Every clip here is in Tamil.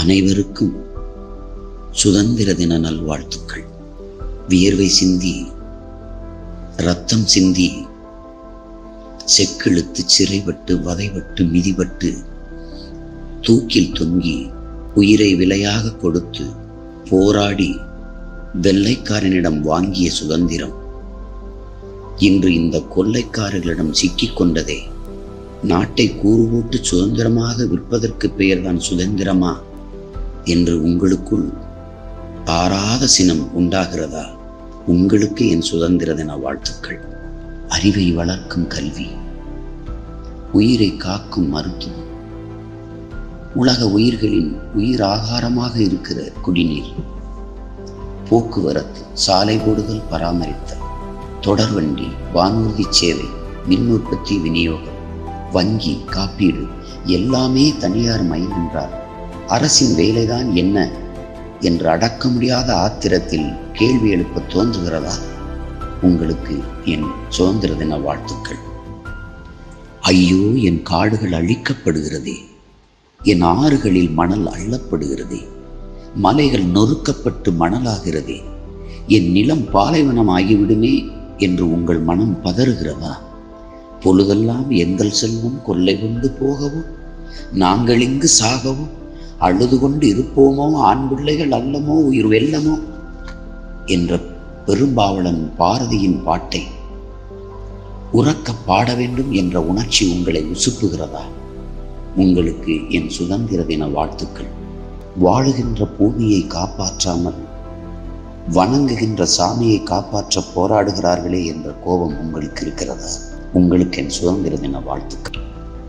அனைவருக்கும் சுதந்திர தின நல்வாழ்த்துக்கள். வியர்வை சிந்தி ரத்தம் சிந்தி செக்கிழுத்து சிறைபட்டு வதைபட்டு மிதிபட்டு தூக்கில் தொங்கி உயிரை விலையாக கொடுத்து போராடி வெள்ளைக்காரனிடம் வாங்கிய சுதந்திரம். இன்று இந்த கொள்ளைக்காரர்களிடம் சிக்கிக் கொண்டதே. நாட்டை கூறுபோட்டு சுதந்திரமாக விற்பதற்கு பெயர்தான் சுதந்திரமா? என்று உங்களுக்குள் ஆறாத சினம் உண்டாகிறதா? உங்களுக்கு என் சுதந்திர தின வாழ்த்துக்கள். அறிவை வளர்க்கும் கல்வி. உயிரை காக்கும் மருத்துவம். உலக உயிர்களின் உயிர் ஆகாரமாக இருக்கிற குடிநீர். போக்குவரத்து சாலை போடுதல் பராமரித்தல். தொடர்வண்டி வானூர்தி சேவை மின் உற்பத்தி விநியோகம் வங்கி காப்பீடு எல்லாமே தனியார் மயம் என்றார். அரசின் வேலைதான் என்ன என்று அடக்க முடியாத ஆத்திரத்தில் கேள்வி எழுப்ப தோன்றுகிறதா? உங்களுக்கு என் சுதந்திர தின வாழ்த்துக்கள். ஐயோ என் காடுகள் அழிக்கப்படுகிறதே. என் ஆறுகளில் மணல் அள்ளப்படுகிறதே. மலைகள் நொறுக்கப்பட்டு மணலாகிறதே. என் நிலம் பாலைவனம் ஆகிவிடுமே என்று உங்கள் மனம் பதறுகிறதா? பொழுதெல்லாம் எங்கள் செல்வம் கொள்ளை கொண்டு போகவும் நாங்கள் இங்கு சாகவும் அழுது கொண்டு இருப்போமோ? ஆண் பிள்ளைகள் அல்லமோ? உயிர் வெல்லமோ? என்ற பெரும்பாவளன் பாரதியின் பாட்டை உறக்க பாட வேண்டும் என்ற உணர்ச்சி உங்களை உசுப்புகிறதா? உங்களுக்கு என் சுதந்திர தின வாழ்த்துக்கள். வாழுகின்ற பூமியை காப்பாற்றாமல் வணங்குகின்ற சாமியை காப்பாற்ற போராடுகிறார்களே என்ற கோபம் உங்களுக்கு இருக்கிறதா? உங்களுக்கு என் சுதந்திர தின வாழ்த்துக்கள்.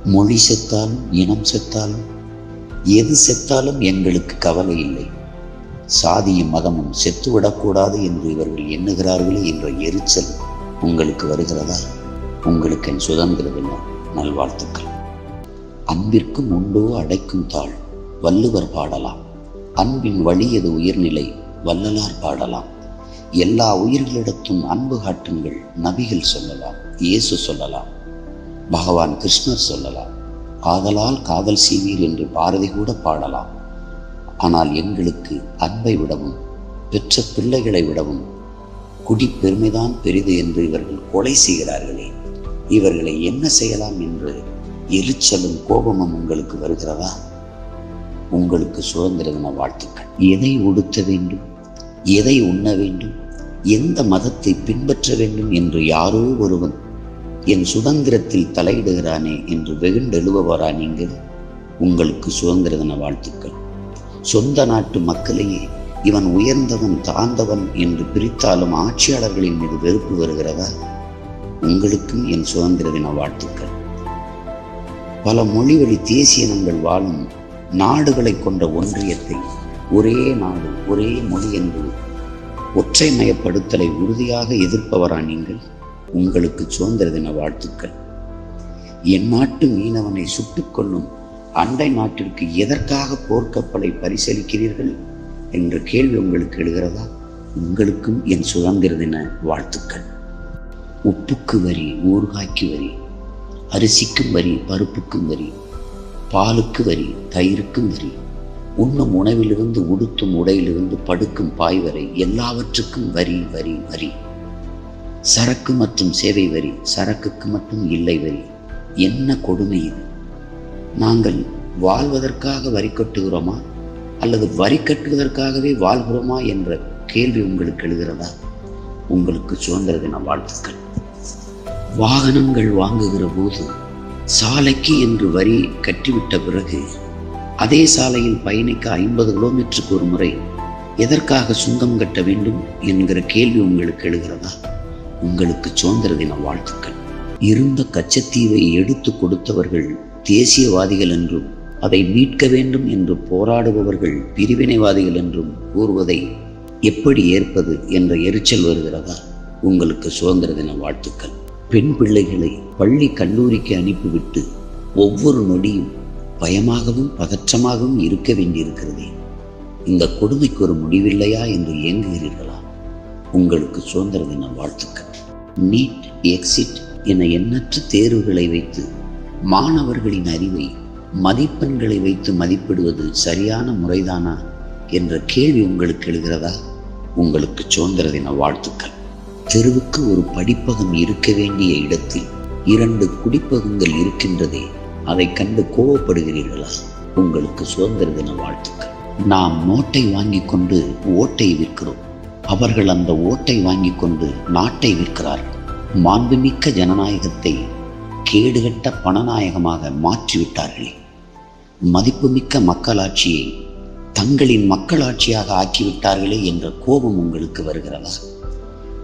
மொழி செத்தாலும் இனம் செத்தாலும் எது செத்தாலும் எங்களுக்கு கவலை இல்லை. சாதியும் மதமும் செத்துவிடக்கூடாது என்று இவர்கள் எண்ணுகிறார்களே என்ற எரிச்சல் உங்களுக்கு வருகிறதா? உங்களுக்கு என் சுதந்திர தின நல்வாழ்த்துக்கள். அன்பிற்கும் உண்டோ அடைக்கும் தாழ் வள்ளுவர் பாடலாம். அன்பின் வழியது உயிர்நிலை வள்ளலார் பாடலாம். எல்லா உயிர்களிடத்தும் அன்பு காட்டுங்கள் நபிகள் சொல்லலாம் இயேசு சொல்லலாம் பகவான் கிருஷ்ணர் சொல்லலாம். ஆதலால் காதல் செய்வீர் என்று பாரதி கூட பாடலாம். ஆனால் எங்களுக்கு அன்பை விடவும் பெற்ற பிள்ளைகளை விடவும் குடி பெருமைதான் பெரிது என்று இவர்கள் கொலை செய்கிறார்களே. இவர்களை என்ன செய்யலாம் என்று எரிச்சலும் கோபமும் உங்களுக்கு வருகிறதா? உங்களுக்கு சுதந்திர தின வாழ்த்துக்கள். எதை உடுத்த வேண்டும்? எதை உண்ண வேண்டும்? எந்த மதத்தை பின்பற்ற வேண்டும் என்று யாரோ ஒருவன் என் சுதந்திரத்தில் தலையிடுகிறானே என்று வெகுண்டெழுபவரா நீங்கள்? உங்களுக்கு சுதந்திர தின வாழ்த்துக்கள். சொந்த நாட்டு மக்களையே இவன் உயர்ந்தவன் தாழ்ந்தவன் என்று பிரித்தாலும் ஆட்சியாளர்களின் மீது வெறுப்பு வருகிறதா? உங்களுக்கும் என் சுதந்திர தின வாழ்த்துக்கள். பல மொழிவழி தேசியனங்கள் வாழும் நாடுகளை கொண்ட ஒன்றியத்தை ஒரே நாடு ஒரே மொழி என்று ஒற்றைமயப்படுத்தலை உறுதியாக எதிர்ப்பவரா நீங்கள்? உங்களுக்கு சுதந்திர தின வாழ்த்துக்கள். என் நாட்டு மீனவனை சுட்டுக் கொள்ளும் அண்டை நாட்டிற்கு எதற்காக போர்க்கப்பலை பரிசீலிக்கிறீர்கள் என்ற கேள்வி உங்களுக்கு எழுகிறதா? உங்களுக்கும் என் சுதந்திர தின வாழ்த்துக்கள். உப்புக்கு வரி ஊறுகாய்க்கு வரி அரிசிக்கும் வரி பருப்புக்கும் வரி பாலுக்கு வரி தயிருக்கும் வரி உண்ணும் உணவிலிருந்து உடுத்தும் உடையிலிருந்து படுக்கும் பாய் வரை எல்லாவற்றுக்கும் வரி வரி வரி. சரக்கு மற்றும் சேவை வரி சரக்குக்கு மட்டும் இல்லை வரி. என்ன கொடுமை இது? நாங்கள் வாழ்வதற்காக வரி கட்டுகிறோமா? அல்லது வரி கட்டுவதற்காகவே வாழ்கிறோமா என்ற கேள்வி உங்களுக்கு எழுகிறதா? உங்களுக்கு சுதந்திர தின வாழ்த்துக்கள். வாகனங்கள் வாங்குகிற போது சாலைக்கு என்று வரி கட்டிவிட்ட பிறகு அதே சாலையில் பயணிக்க ஐம்பது கிலோமீட்டருக்கு ஒரு முறை எதற்காக சுங்கம் கட்ட வேண்டும் என்கிற கேள்வி உங்களுக்கு எழுகிறதா? உங்களுக்கு சுதந்திர தின வாழ்த்துக்கள். இருந்த கச்சத்தீவை எடுத்து கொடுத்தவர்கள் தேசியவாதிகள் என்றும் அதை மீட்க வேண்டும் என்று போராடுபவர்கள் பிரிவினைவாதிகள் என்றும் கூறுவதை எப்படி ஏற்பது என்ற எரிச்சல் வருகிறதா? உங்களுக்கு சுதந்திர தின வாழ்த்துக்கள். பெண் பிள்ளைகளை பள்ளி கல்லூரிக்கு அனுப்பிவிட்டு ஒவ்வொரு நொடியும் பயமாகவும் பதற்றமாகவும் இருக்க வேண்டியிருக்கிறதே. இந்த கொடுமைக்கு ஒரு முடிவில்லையா என்று ஏங்குகிறீர்களா? உங்களுக்கு சுதந்திர தின வாழ்த்துக்கள். நீட் எக்ஸிட் என எண்ணற்ற தேர்வுகளை வைத்து மாணவர்களின் அறிவை மதிப்பெண்களை வைத்து மதிப்பிடுவது சரியான முறைதானா என்ற கேள்வி உங்களுக்கு எழுகிறதா? உங்களுக்கு சுதந்திர தின வாழ்த்துக்கள். தெருவுக்கு ஒரு படிப்பகம் இருக்க வேண்டிய இடத்தில் இரண்டு குடிப்பகங்கள் இருக்கின்றதே அதை கண்டு கோவப்படுகிறீர்களா? உங்களுக்கு சுதந்திர தின வாழ்த்துக்கள். நாம் நோட்டை வாங்கி கொண்டு ஓட்டை விற்கிறோம். அவர்கள் அந்த ஓட்டை வாங்கி கொண்டு நாட்டை விற்கிறார்கள் மாண்புமிக்க ஜனநாயகத்தை கேடுகட்ட பணநாயகமாக மாற்றிவிட்டார்களே. மதிப்புமிக்க மக்களாட்சியை தங்களின் மக்களாட்சியாக ஆக்கிவிட்டார்களே என்ற கோபம் உங்களுக்கு வருகிறதா?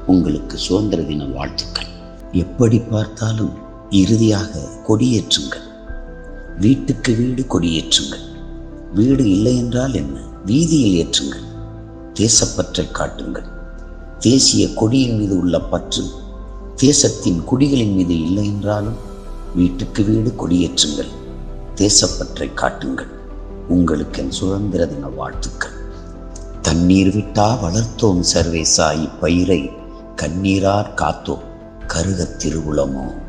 உங்களுக்கு சுதந்திர தின வாழ்த்துக்கள். எப்படி பார்த்தாலும் இறுதியாக கொடியேற்றுங்கள். வீட்டுக்கு வீடு கொடியேற்றுங்கள். வீடு இல்லை என்றால் என்ன? வீதியில் ஏற்றுங்கள். தேசப்பற்றை காட்டுங்கள். தேசிய கொடியின் மீது உள்ள பற்று தேசத்தின் குடிகளின் மீது இல்லை என்றாலும் வீட்டுக்கு வீடு கொடியேற்றுங்கள். தேசப்பற்றை காட்டுங்கள். உங்களுக்கு என் சுதந்திர தின வாழ்த்துக்கள். தண்ணீர் விட்டா வளர்த்தோம் சர்வேசாயி பயிரை கண்ணீரார் காத்தோம் கருகத் திருவுளமோ.